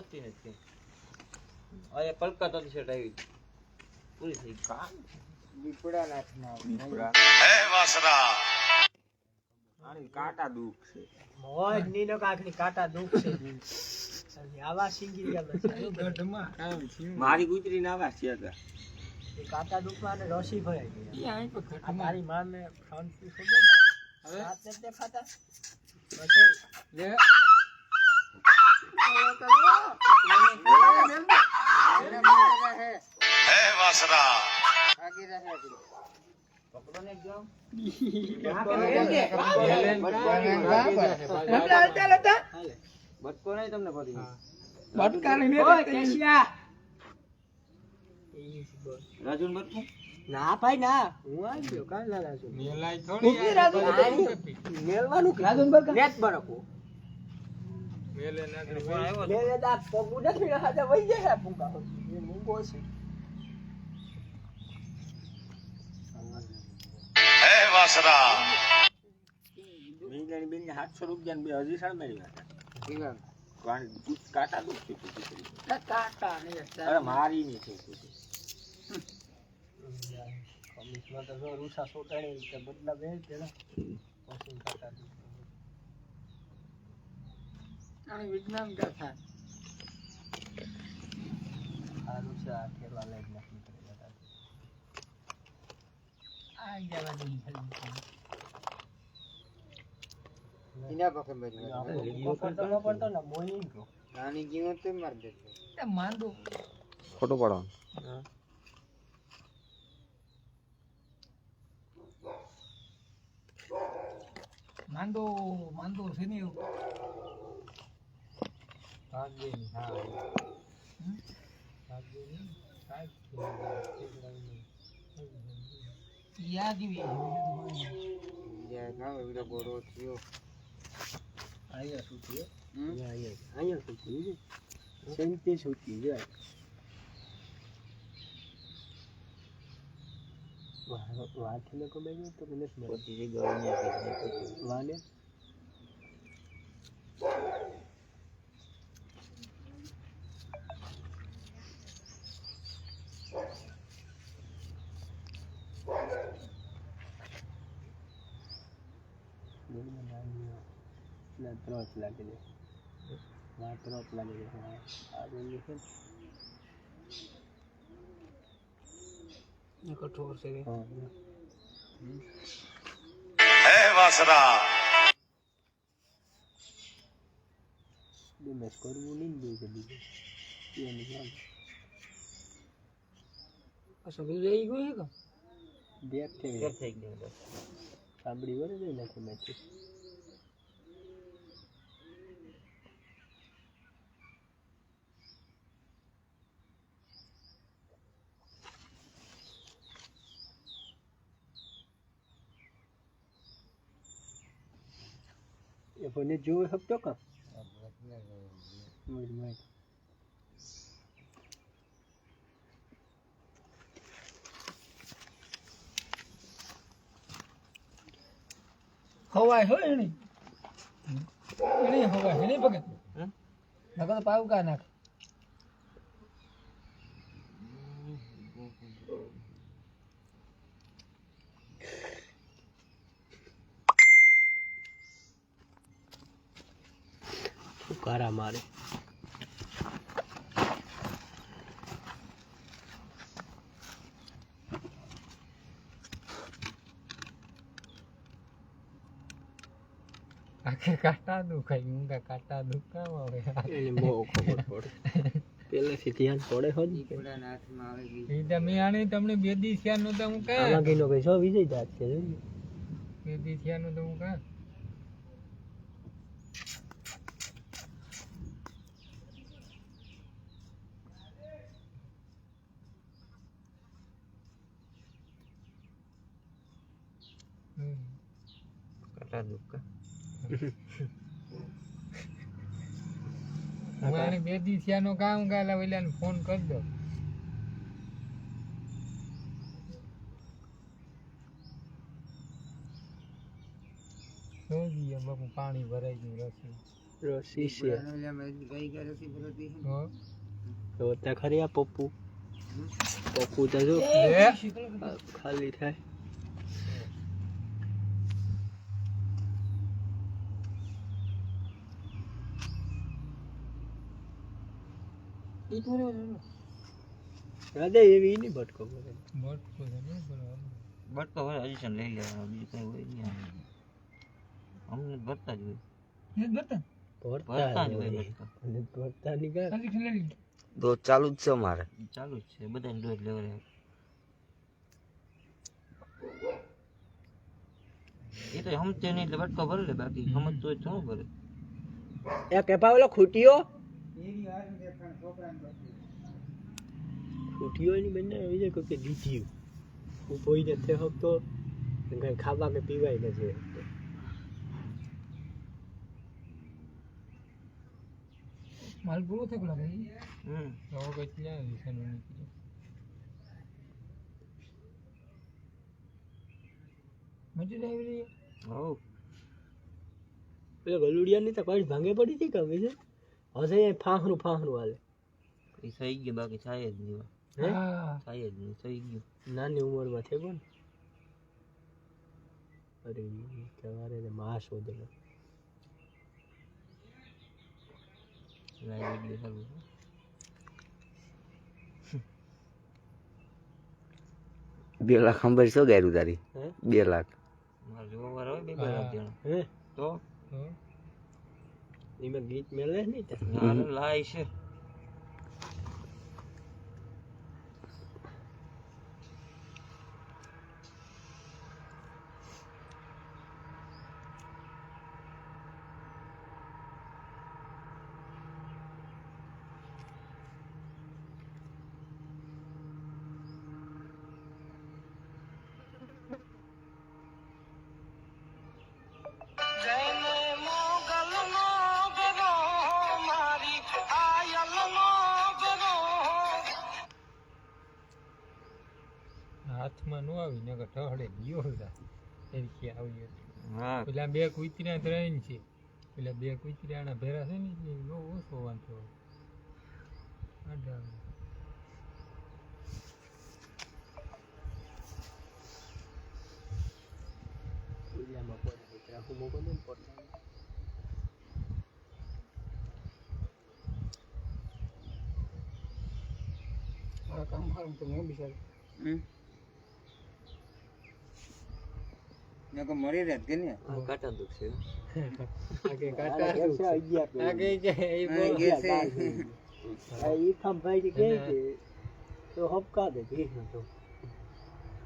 વસ્તી નથી. અરે કલકત્તાથી શર્ટ આવી પૂરી થઈ કામ દીપડા નાથના દીપડા. હે વાસરા! આની કાટા દુખ છે. મોજ નીનો કાકની કાટા દુખ છે. આવા સિંગી ગયા મારી ગુજરી ના આવા છે હતા. કાટા દુખમાં અને રસી ભરાઈ ગઈ આ તારી માને શાંતિ ખબર ને રાત નથી દેખાતા? પછી હે વાસરા પકડો ને એકદમ બટકો નહીં તમને પડી રાજુ બટકો ના ભાઈ ના હું આવી ગયો કાલ ના રાજુ મેલવાનું કે? રાજુ નેટ બરકો મેલે દા પગું નથી હાજર વઈ જાય પૂંગા એ મૂંગો છે. હે વાસરા. મિંગાની બેન સાતસો રૂપિયા બે હજી સાડ મેળવી હતા. કાંટા દુખ છે કાંટા ને અરે મારી નહીં કુતરી. કમિશમાં તો રૂસા સોટાણી બદલા બે પેલા પછી કાંટા વિજ્ઞાન કથા આ રૂસા ખેલવા લઈ નાખી પડે આ દે ઇના પકડ મેં પડતો ન પડતો ને મોઈ ગયો નાની ગીનો તો માર દે માંડો. ફોટો પાડવાનો માંડો માંડો છે ને ની ની કોઈ નહીં. અહીંયા સુધી અહીંયા અહીંયા સુધી સેન્ટી સુધી જાય વાથી લોકો તો મને પતી ગયો અહીંયા વાલે ત્રોચ લાગે છે ના ત્રોચ લાગે છે હા આ જોઈ છે એ કઠોર છે કે. હા હે વાસરા ડેમેજ કરવું નહીં ને દે બીજું એની જાણ પાછો પેલું રહી ગયું છે કે? બેક સાંભળી વળે નહીં નાખી નાખી એ મને જોવે શકતો કામ મળી હવાય હો એની એની હવાય. એની ભગત નકર તો પાવકા નાખ. કારા મારે. આખે કાંટા દુખાય ઊંઘા કાંટા દુખાવા આવે એને બહુ ખબર પડે. પહેલેથી ધ્યાન પડે હોત ને કે. એ તમે આને તમને બે દી થયા નું તો હું કહે. આમાં કઈ સો વિજય જાત છે બે દી થયા નું તો હું કહે હમ. કાટા દુઃખ હું આને બે દી નું કામ ગાલા ઓલા ફોન કરી દો. શું જોઈએ બાપુ પાણી ભરાઈ ગયું રસી. રસી છે. તો ખરી આ પપ્પુ? પપ્પુ તો જો ખાલી થાય. રાધે એવી નહીં ભટકો કરે બટકો ભરે હજી લઈ લેવાનો બીજું કઈ હોય નહીં અમને ભરતા જ હોય. ભરતા? જ હોય ભરતા ની તો ચાલુ જ છે મારે ચાલુ જ છે બધા ડોઝ લેવડે એ તો સમજે નહીં એટલે બટકો ભરે લે બાકી. સમજતો હોય તો ભરે. એ ખૂટીઓ ખૂટીઓ એની બંને આવી જાય કોઈ કે દીધ્યું. હું કોઈ નથી હકતો કંઈ ખાવા કે પીવાય નથી હકતો. માલ પૂરો થયો લાગે. હમ. હવે કઈ ક્યાં દિશાનું નીકળ્યું મજૂર આવી રહી. હવ. પેલો ગલુડિયા ની તો કોઈ ભાંગે પડી હતી કે હશે હશે એ ફાહરું ફાહરું હાલે. એ થઈ ગયું બાકી થાય જ નહીં. થાય જ નહીં થઈ ગયું. નાની ઉંમરમાં થયો ને અરે તમારે ચાલુ છે. બે લાખ ખબર શું ગાયરું તારી? હે? બે લાખ. મારે જોવા વાળા હોય બે બે લાખ જણા હે? તો? એમાં ગીત મેલે નહીં લાય છે. હાથમાં નો આવી નકર ઠહડે ગયો હતા એની આવી હતી હા. પેલા બે કુતરા ત્રણ છે. પેલા બે કુતરાના ભેરા છે ને બહુ ઓછો વાંધો. પડે મોકલ ને પડતા. કામ સારું તો હું બિચાર? આ કાંટા દુખશે આગે કાંટા શું? આગે છે એ બોલ. આ ઈ ખંભાઈ જે કહે તો હપકા દે ભીખ તો.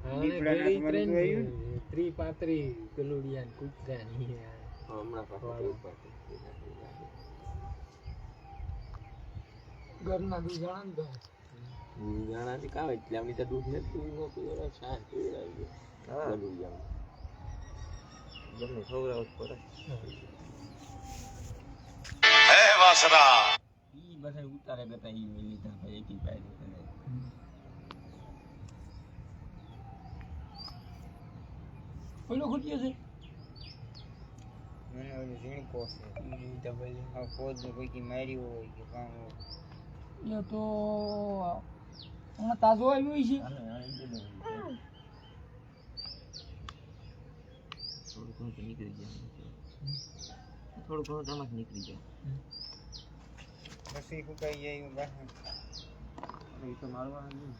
આને ઘેરી ત્રણ છે. ત્રી પાંત્રી ગલુડિયા કૂતરાની. હમણાં પાછું ઘરના દૂધ જણા ને જાણાથી કાં હોય એટલે આમની તો દૂધ નથી નો પીવડાવે, છાશ પીવડાવી દે. ખવડાવવું જ પડે હે વાસરા ઈ બધા ઉતારે કરતા ઈ લીધા ભાઈ એકી પાયે લીધા. ઓલો ખૂટ્યો છે એ તો હમણાં તાજો આવ્યો છે થોડું ઘણું તો નીકળી જાય થોડું ઘણું તો આમાં જ નીકળી જાય ઈ તો મારવાનું નહીં.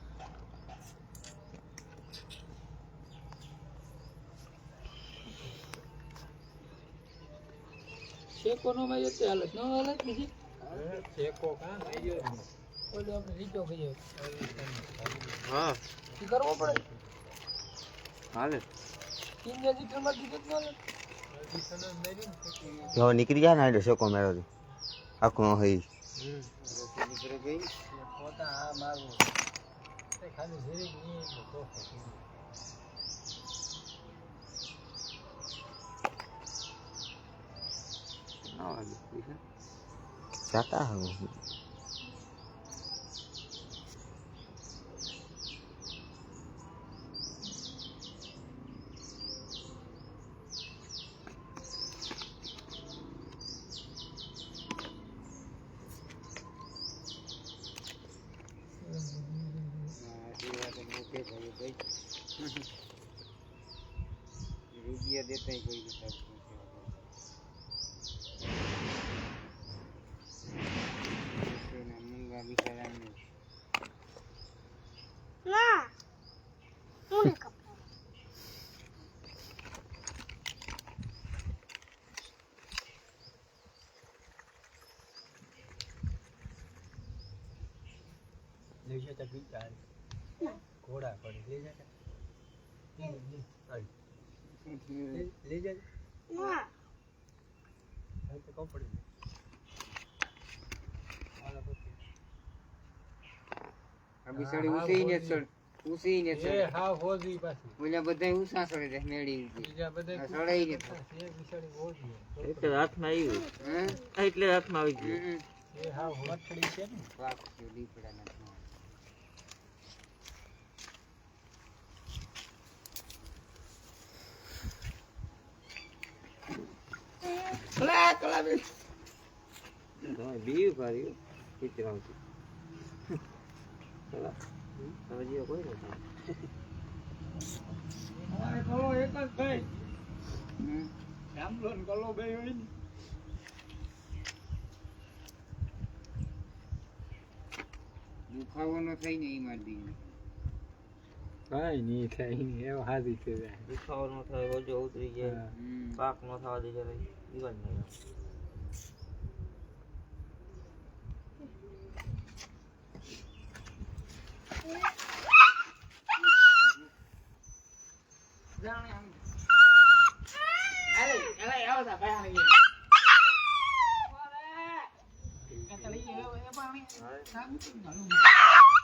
શેકો નો માં જતે હાલત. ન હાલત પછી? શેકો કાં થઈ ગયો ને. ઓલો આપણે રીચો ખાઈ હા. એ કરવો પડે? હાલે. હવે નીકળી જાય ને એટલે શોકો મેળો આખું હોય જાતા હવે रुपया देते ही कोई नहीं सब मुंगा बिचारा नहीं ना मुंगा લઈ જતા ઘોડા પડી લઈ જતા લઈ જાય ના તો કહું બધા ઉસા સડે છે મેડી એટલે હાથમાં આવી હે? એટલે હાથમાં આવી ગયું. હા છે કલા કલા બે તમે બીવ કર્યું ચિત્ર આવતી કલા હવે જીવો કોઈ નથી અમારે કલો એક જ ભાઈ રામલોન કલો બે હોય ને દુખાવો ન થાય ને એ મારી કઈ નહીં થાય એવો હાજી છે દુખાવો đi થાય ઓજો ઉતરી જાય પાક ન થવા દે જરા ઈવાજ નહીં Hãy subscribe cho kênh Ghiền Mì Gõ Để không bỏ lỡ những video hấp dẫn